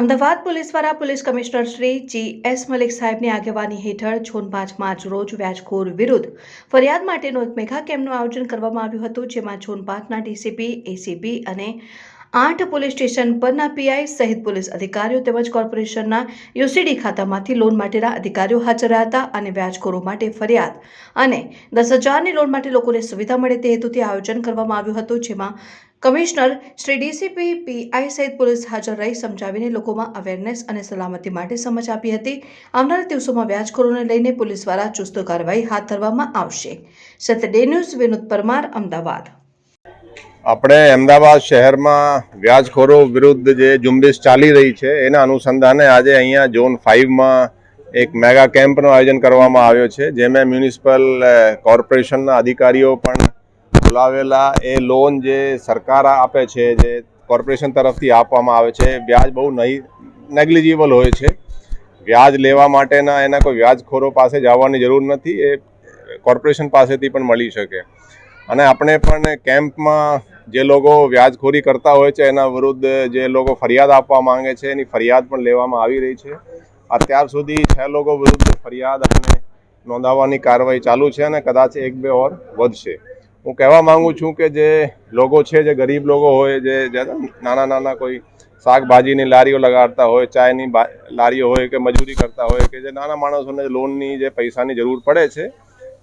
Ahmedabad police દ્વારા police commissioner Shri G S Malik સાહેબની આગેવાની હેઠળ છોન પાંચ માર્ચ રોજ વ્યાજખોર વિરુદ્ધ ફરિયાદ માટેનું એક મેગા કેમ્પનું આયોજન કરવામાં આવ્યું હતું, જેમાં છોન પાંચના ડીસીપી, એસીપી અને આઠ પોલીસ સ્ટેશન પરના પીઆઈ સહિત પોલીસ અધિકારીઓ તેમજ કોર્પોરેશનના યુસીડી ખાતામાંથી લોન માટેના અધિકારીઓ હાજર રહ્યા હતા અને વ્યાજખોરો માટે ફરિયાદ અને દસ હજારની લોન માટે લોકોને સુવિધા મળે તે હેતુથી આયોજન કરવામાં આવ્યું હતું, જેમાં કમિશનર શ્રી ડીસીપી પીઆઈ સહિત પોલીસ હાજર રહી સમજાવીને લોકોમાં અવેરનેસ અને સલામતી માટે સમજ આપી હતી. આવનારા દિવસોમાં વ્યાજખોરોને લઈને પોલીસ દ્વારા ચુસ્ત કાર્યવાહી હાથ ધરવામાં આવશે. સતડે ન્યૂઝ વિનોદ પરમાર, અમદાવાદ. આપણે અમદાવાદ શહેરમાં વ્યાજખોરો વિરુદ્ધ જે ઝુંબેશ ચાલી રહી છે, એના અનુસંધાને આજે અહીંયા ઝોન ફાઇવમાં એક મેગા કેમ્પનું આયોજન કરવામાં આવ્યો છે, જેમાં મ્યુનિસિપલ કોર્પોરેશનના અધિકારીઓ પણ બોલાવેલા એ લોન જે સરકાર આપે છે, જે કોર્પોરેશન તરફથી આપવામાં આવે છે, વ્યાજ બહુ નહીં નેગ્લિજિબલ હોય છે. વ્યાજ લેવા માટેના એના કોઈ વ્યાજખોરો પાસે જવાની જરૂર નથી, એ કોર્પોરેશન પાસેથી પણ મળી શકે. અને આપણે પણ કેમ્પમાં જે લોકો વ્યાજખોરી કરતા હોય છે, એના વિરુદ્ધ જે લોકો ફરિયાદ આપવા માંગે છે, એની ફરિયાદ પણ લેવામાં આવી રહી છે. અત્યાર સુધી છ લોકો વિરુદ્ધ ફરિયાદ અને નોંધાવવાની કાર્યવાહી ચાલુ છે અને કદાચ એક બે ઓર વધશે. હું કહેવા માંગુ છું કે જે લોકો છે, જે ગરીબ લોકો હોય, જે નાના નાના કોઈ શાકભાજીની લારીઓ લગાડતા હોય, ચાયની લારીઓ હોય કે મજૂરી કરતા હોય કે જે નાના માણસોને લોનની જે પૈસાની જરૂર પડે છે,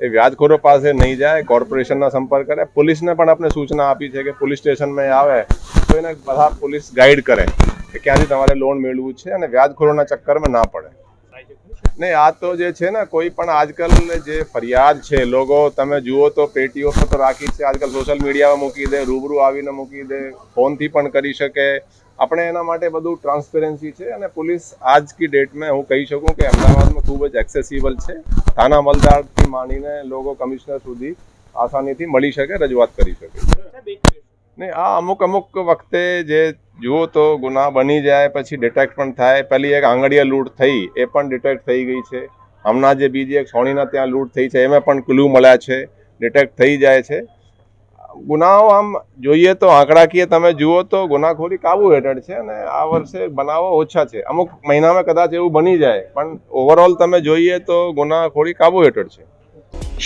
એ વ્યાજખોરો પાસે નહીં જાય, કોર્પોરેશનના સંપર્ક કરે. પોલીસને પણ આપણે સૂચના આપી છે કે પોલીસ સ્ટેશનમાં આવે, તો એને બધા પોલીસ ગાઈડ કરે કે ક્યાંથી તમારે લોન મેળવવું છે અને વ્યાજખોરોના ચક્કરમાં ના પડે. નહીં આ તો જે છે ને કોઈ પણ આજકાલ જે ફરિયાદ છે લોકો તમે જુઓ તો પેટીઓ પર તો રાખી છે આજકાલ સોશિયલ મીડિયામાં મૂકી દે રૂબરૂ આવીને મૂકી દે ફોનથી પણ કરી શકે. આપણે એના માટે બધું ટ્રાન્સપેરન્સી છે અને પોલીસ આજ કી ડેટમાં હું કહી શકું કે અમદાવાદમાં ખૂબ જ એક્સેસિબલ છે. થાના મલદારથી માંડીને લોકો કમિશનર સુધી આસાનીથી મળી શકે રજૂઆત કરી શકે. નહીં આ અમુક અમુક વખતે જે જુઓ તો ગુના બની જાય પછી ડિટેક્ટ પણ થાય. પહેલી એક આંગળીયા લૂંટ થઈ, એ પણ ડિટેક્ટ થઈ ગઈ છે. હમણાં જે બીજી એક સોણીના ત્યાં લૂંટ થઈ છે, એમાં પણ ક્લુ મળ્યા છે. ડિટેક્ટ થઈ જાય છે. ગુનાઓ આમ જોઈએ તો આંકડાકીય તમે જુઓ તો ગુનાખોરી કાબુ હેઠળ છે અને આ વર્ષે બનાવો ઓછા છે. અમુક મહિનામાં કદાચ એવું બની જાય, પણ ઓવરઓલ તમે જોઈએ તો ગુનાખોરી કાબુ હેઠળ છે.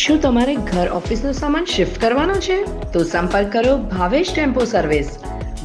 શું તમારે ઘર ઓફિસનો સામાન શિફ્ટ કરવાનો છે? તો સંપર્ક કરો ભાવેશ ટેમ્પો સર્વિસ